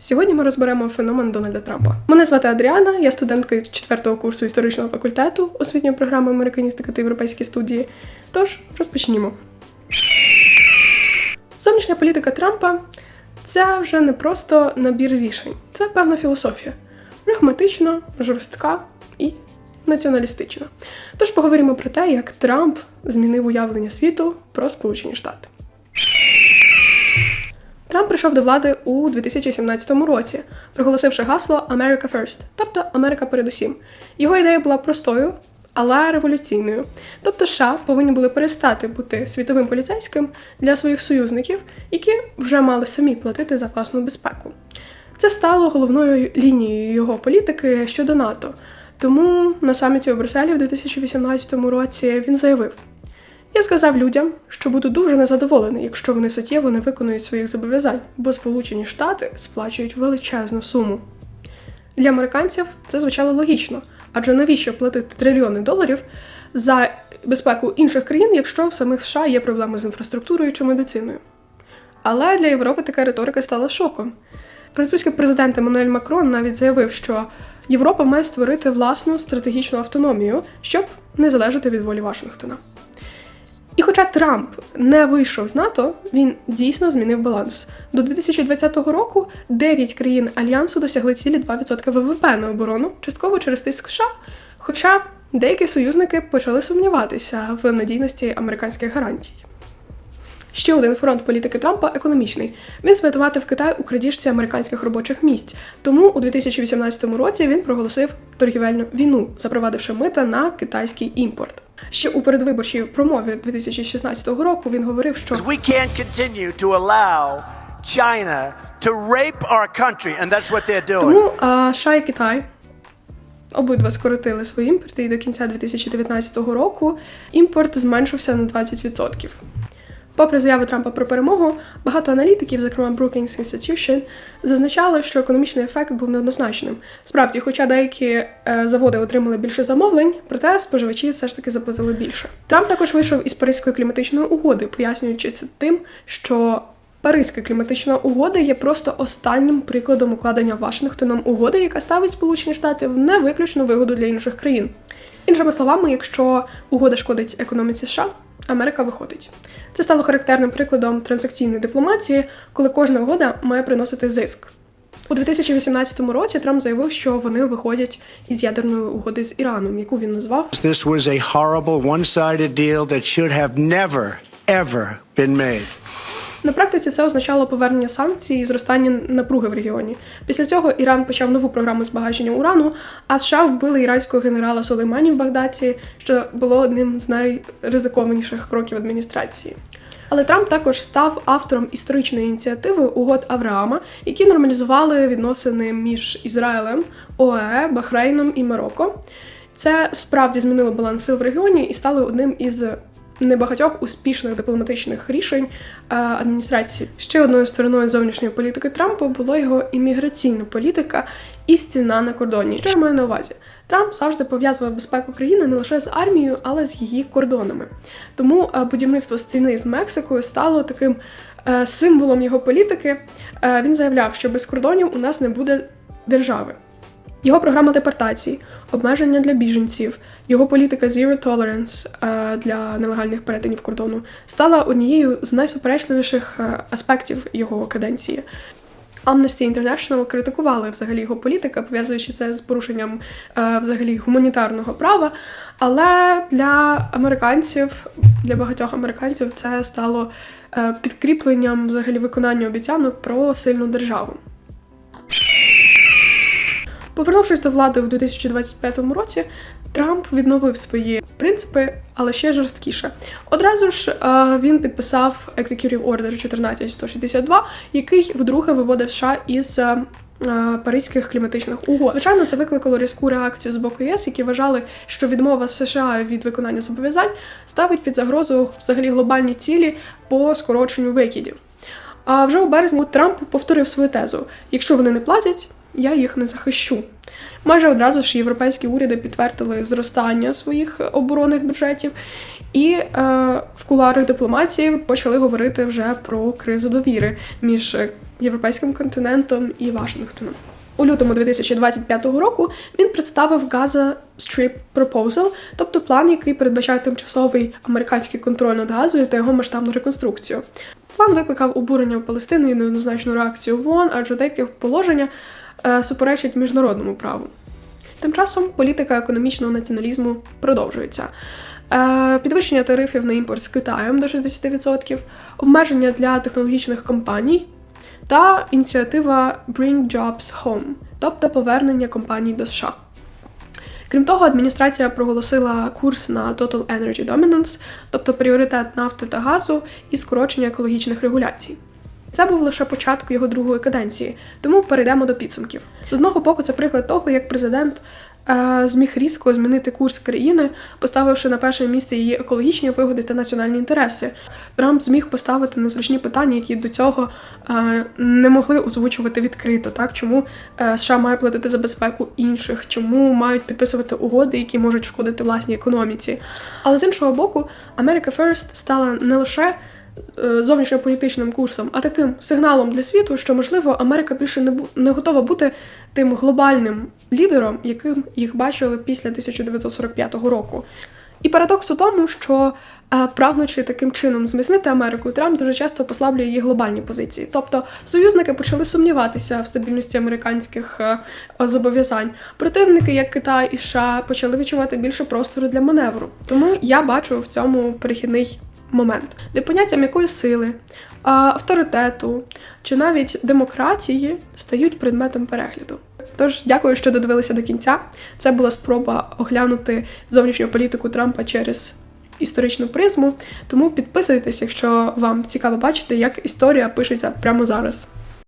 Сьогодні ми розберемо феномен Дональда Трампа. Мене звати Адріана, я студентка четвертого курсу історичного факультету освітньої програми Американістика та європейські студії. Тож розпочнімо. Зовнішня політика Трампа це вже не просто набір рішень, це певна філософія. Прагматична, жорстка і націоналістична. Тож поговоримо про те, як Трамп змінив уявлення світу про Сполучені Штати. Трамп прийшов до влади у 2017 році, проголосивши гасло America First, тобто Америка передусім. Його ідея була простою, але революційною. Тобто США повинні були перестати бути світовим поліцейським для своїх союзників, які вже мали самі платити за власну безпеку. Це стало головною лінією його політики щодо НАТО. Тому на саміті у Брюсселі в 2018 році він заявив: я сказав людям, що буду дуже незадоволений, якщо вони суттєво не виконують своїх зобов'язань, бо Сполучені Штати сплачують величезну суму. Для американців це звучало логічно, адже навіщо платити трильйони доларів за безпеку інших країн, якщо в самих США є проблеми з інфраструктурою чи медициною. Але для Європи така риторика стала шоком. Французький президент Еммануель Макрон навіть заявив, що Європа має створити власну стратегічну автономію, щоб не залежати від волі Вашингтона. І хоча Трамп не вийшов з НАТО, він дійсно змінив баланс. До 2020 року 9 країн альянсу досягли цілі 2% ВВП на оборону, частково через тиск США. Хоча деякі союзники почали сумніватися в надійності американських гарантій. Ще один фронт політики Трампа економічний. Він звинуватив Китай у крадіжці американських робочих місць. Тому у 2018 році він проголосив торгівельну війну, запровадивши мита на китайський імпорт. Ще у передвиборчій промові 2016 року він говорив, що We can't continue to allow China to rape our country, and that's what they're doing. тому а, США і Китай обидва скоротили свій імпорт, і до кінця 2019 року імпорт зменшився на 20%. Попри заяви Трампа про перемогу, багато аналітиків, зокрема Brookings Institution, зазначали, що економічний ефект був неоднозначним. Справді, хоча деякі е, заводи отримали більше замовлень, проте споживачі все ж таки заплатили більше. Трамп також вийшов із Паризької кліматичної угоди, пояснюючи це тим, що Паризька кліматична угода є просто останнім прикладом укладення Вашингтоном угоди, яка ставить Сполучені Штати в невиключну вигоду для інших країн. Іншими словами, якщо угода шкодить економіці США, Америка виходить. Це стало характерним прикладом транзакційної дипломатії, коли кожна угода має приносити зиск. У 2018 році Трамп заявив, що вони виходять із ядерної угоди з Іраном, яку він назвав This was a horrible one-sided deal that should have never, ever been made. На практиці це означало повернення санкцій і зростання напруги в регіоні. Після цього Іран почав нову програму збагачення урану, а США вбили іранського генерала Сулеймані в Багдаді, що було одним з найризикованіших кроків адміністрації. Але Трамп також став автором історичної ініціативи угод Авраама, які нормалізували відносини між Ізраїлем, ОАЕ, Бахрейном і Марокко. Це справді змінило баланс сил в регіоні і стало одним із небагатьох успішних дипломатичних рішень адміністрації. Ще одною стороною зовнішньої політики Трампа була його імміграційна політика і стіна на кордоні. Що я маю на увазі? Трамп завжди пов'язував безпеку країни не лише з армією, але з її кордонами. Тому е, будівництво стіни з Мексикою стало таким е, символом його політики. Е, Він заявляв, що без кордонів у нас не буде держави. Його програма депортацій, обмеження для біженців, його політика Zero Tolerance е, для нелегальних перетинів кордону стала однією з найсуперечливіших е, аспектів його каденції. Amnesty International критикували взагалі його політика, пов'язуючи це з порушенням е, взагалі гуманітарного права. Але для американців, для багатьох американців, це стало підкріпленням взагалі виконання обіцянок про сильну державу. Повернувшись до влади в 2025 році, Трамп відновив свої принципи, але ще жорсткіше. Одразу ж е, він підписав Executive Order 14162, який вдруге виводив США із е, е, Паризьких кліматичних угод. Звичайно, це викликало різку реакцію з боку ЄС, які вважали, що відмова США від виконання зобов'язань ставить під загрозу взагалі глобальні цілі по скороченню викидів. А вже у березні Трамп повторив свою тезу: якщо вони не платять, я їх не захищу. Майже одразу ж європейські уряди підтвердили зростання своїх оборонних бюджетів, і е, в куларах дипломатії почали говорити вже про кризу довіри між європейським континентом і Вашингтоном. У лютому 2025 року він представив Gaza Strip Proposal, тобто план, який передбачає тимчасовий американський контроль над Газою та його масштабну реконструкцію. План викликав обурення в Палестини і неоднозначну реакцію в ООН, адже деякі положення е, суперечать міжнародному праву. Тим часом політика економічного націоналізму продовжується. Е, Підвищення тарифів на імпорт з Китаєм до 60%, обмеження для технологічних компаній та ініціатива Bring Jobs Home, тобто повернення компаній до США. Крім того, адміністрація проголосила курс на Total Energy Dominance, тобто пріоритет нафти та газу і скорочення екологічних регуляцій. Це був лише початок його другої каденції, тому перейдемо до підсумків. З одного боку, це приклад того, як президент е, зміг різко змінити курс країни, поставивши на перше місце її екологічні вигоди та національні інтереси. Трамп зміг поставити незручні питання, які до цього е, не могли озвучувати відкрито. Так чому е, США має платити за безпеку інших, чому мають підписувати угоди, які можуть шкодити власній економіці. Але з іншого боку, America First стала не лише зовнішньополітичним курсом, а таким сигналом для світу, що можливо Америка більше не не готова бути тим глобальним лідером, яким їх бачили після 1945 року. І парадокс у тому, що е, прагнучи таким чином зміцнити Америку, Трамп дуже часто послаблює її глобальні позиції. Тобто союзники почали сумніватися в стабільності американських е, зобов'язань. Противники, як Китай і США, почали відчувати більше простору для маневру. Тому я бачу в цьому перехідний момент, де поняття м'якої сили, авторитету чи навіть демократії стають предметом перегляду. Тож дякую, що додивилися до кінця. Це була спроба оглянути зовнішню політику Трампа через історичну призму. Тому підписуйтесь, якщо вам цікаво бачити, як історія пишеться прямо зараз.